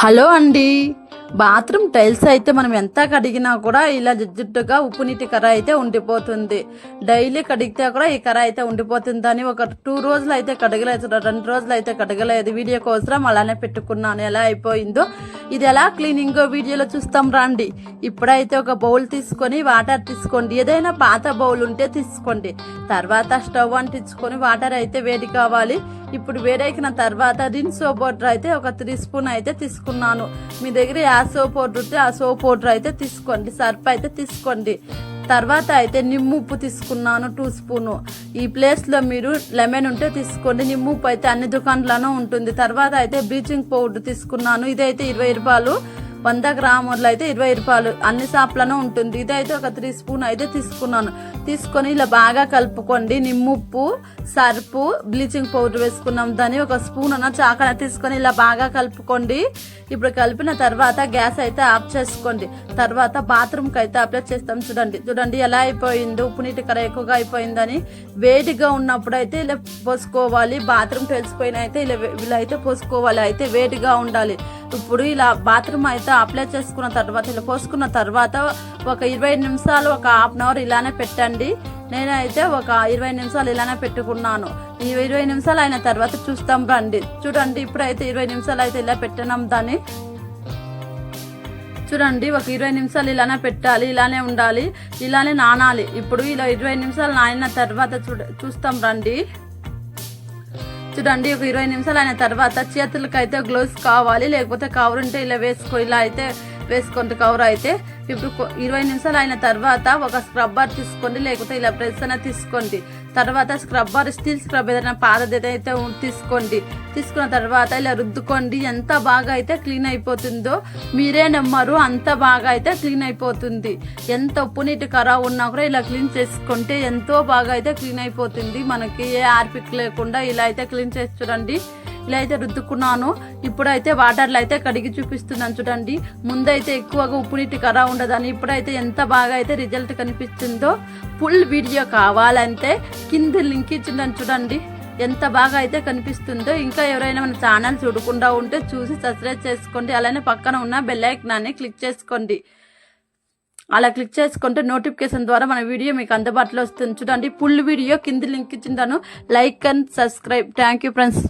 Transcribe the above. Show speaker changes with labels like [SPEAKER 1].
[SPEAKER 1] Hello అండి. Bathroom tiles అయితే మనం ఎంత కడిగినా కూడా ఇలా జిడ్డుగా ఉప్పు నీటి కర్ర అయితే ఉండిపోతుంది. డైలీ కడిగితే కూడా ఈ కర్ర అయితే ఉండిపోతుందని ఒక టూ రోజులు అయితే కడగలేదు రెండు రోజులు అయితే కడగలేదు. వీడియో కోసం అలానే పెట్టుకున్నాను. ఎలా అయిపోయిందో ఇది ఎలా క్లీనింగ్ వీడియోలో చూస్తాం రండి. ఇప్పుడైతే ఒక బౌల్ తీసుకొని వాటర్ తీసుకోండి. ఏదైనా పాత బౌల్ ఉంటే తీసుకోండి. తర్వాత స్టవ్ అంటించుకొని వాటర్ అయితే వేడి కావాలి. ఇప్పుడు వేడెక్కిన తర్వాత రిన్ సోప్ పౌడర్ అయితే ఒక త్రీ స్పూన్ అయితే తీసుకున్నాను. మీ దగ్గర ఆ సోప్ పౌడర్ ఉంటే ఆ సోప్ పౌడర్ అయితే తీసుకోండి. సర్ఫ్ అయితే తీసుకోండి. తర్వాత అయితే నిమ్ము ఉప్పు తీసుకున్నాను టూ స్పూను ఈ ప్లేస్లో మీరు లెమన్ ఉంటే తీసుకోండి. నిమ్ము ఉప్పు అయితే అన్ని దుకాణాల్లోనూ ఉంటుంది. తర్వాత అయితే బ్లీచింగ్ పౌడర్ తీసుకున్నాను. ఇదైతే ఇరవై రూపాయలు. వంద గ్రాములు అయితే ఇరవై రూపాయలు. అన్ని షాప్లోనే ఉంటుంది. ఇదైతే ఒక త్రీ స్పూన్ అయితే తీసుకున్నాను. తీసుకొని ఇలా బాగా కలుపుకోండి. నిమ్ముప్పు సర్పు బ్లీచింగ్ పౌడర్ వేసుకున్నాం. దాన్ని ఒక స్పూన్ అన్న చాకన తీసుకొని ఇలా బాగా కలుపుకోండి. ఇప్పుడు కలిపిన తర్వాత గ్యాస్ అయితే ఆఫ్ చేసుకోండి. తర్వాత బాత్రూమ్కి అయితే అప్లై చేస్తాం. చూడండి. చూడండి ఎలా అయిపోయిందో. ఉప్పు నీటి కర ఎక్కువగా అయిపోయిందని. వేడిగా ఉన్నప్పుడు అయితే ఇలా పోసుకోవాలి. బాత్రూమ్ తెలిసిపోయిన అయితే ఇలా ఇలా అయితే పోసుకోవాలి. అయితే వేడిగా ఉండాలి. ఇప్పుడు ఇలా బాత్రూమ్ అయితే అప్లై చేసుకున్న తర్వాత ఇలా పోసుకున్న తర్వాత ఒక ఇరవై నిమిషాలు ఒక హాఫ్ అన్ అవర్ ఇలానే పెట్టండి. నేనైతే ఒక ఇరవై నిమిషాలు ఇలానే పెట్టుకున్నాను. ఈ ఇరవై నిమిషాలు అయిన తర్వాత చూస్తాం రండి. చూడండి ఇప్పుడైతే ఇరవై నిమిషాలు అయితే ఇలా పెట్టినాం దాన్ని. చూడండి ఒక ఇరవై నిమిషాలు ఇలానే పెట్టాలి ఇలానే ఉండాలి ఇలానే నానాలి. ఇప్పుడు ఇలా ఇరవై నిమిషాలు నానిన తర్వాత చూడ చూస్తాం రండి. చూడండి ఒక ఇరవై నిమిషాలు అయిన తర్వాత చేతులకైతే గ్లోవ్స్ కావాలి లేకపోతే కవర్ ఉంటే ఇలా వేసుకో ఇలా అయితే వేసుకోండి కవర్ అయితే ఇప్పుడు ఇరవై నిమిషాలు అయిన తర్వాత ఒక స్క్రబ్బర్ తీసుకోండి లేకపోతే ఇలా బ్రష్ అయినా తీసుకోండి. తర్వాత స్క్రబ్బర్ స్టీల్ స్క్రబ్ ఏదైనా పాతది అయితే తీసుకోండి. తీసుకున్న తర్వాత ఇలా రుద్దుకోండి. ఎంత బాగా అయితే క్లీన్ అయిపోతుందో మీరే నమ్మరు. అంత బాగా అయితే క్లీన్ అయిపోతుంది. ఎంత ఉప్పు నీటి ఖరాబ్ ఉన్నా కూడా ఇలా క్లీన్ చేసుకుంటే ఎంతో బాగా అయితే క్లీన్ అయిపోతుంది. మనకి ఏ ఆర్పిక్ లేకుండా ఇలా అయితే క్లీన్ చేసి చూడండి. ఇలా అయితే రుద్దుకున్నాను. ఇప్పుడైతే వాటర్లో అయితే కడిగి చూపిస్తున్నాను చూడండి. ముందైతే ఎక్కువగా ఉప్పు నీటి కరా ఉండదని ఇప్పుడైతే ఎంత బాగా అయితే రిజల్ట్ కనిపిస్తుందో ఫుల్ వీడియో కావాలంటే కింద లింక్ ఇచ్చిందని చూడండి. ఎంత బాగా అయితే కనిపిస్తుందో ఇంకా ఎవరైనా మన ఛానల్ చూడకుండా ఉంటే చూసి సబ్స్క్రైబ్ చేసుకోండి. అలానే పక్కన ఉన్న బెల్లైకనాన్ని క్లిక్ చేసుకోండి. అలా క్లిక్ చేసుకుంటే నోటిఫికేషన్ ద్వారా మన వీడియో మీకు అందుబాటులో వస్తుంది. చూడండి ఫుల్ వీడియో కింద link ఇచ్చిందాను. Like and subscribe. Thank you friends.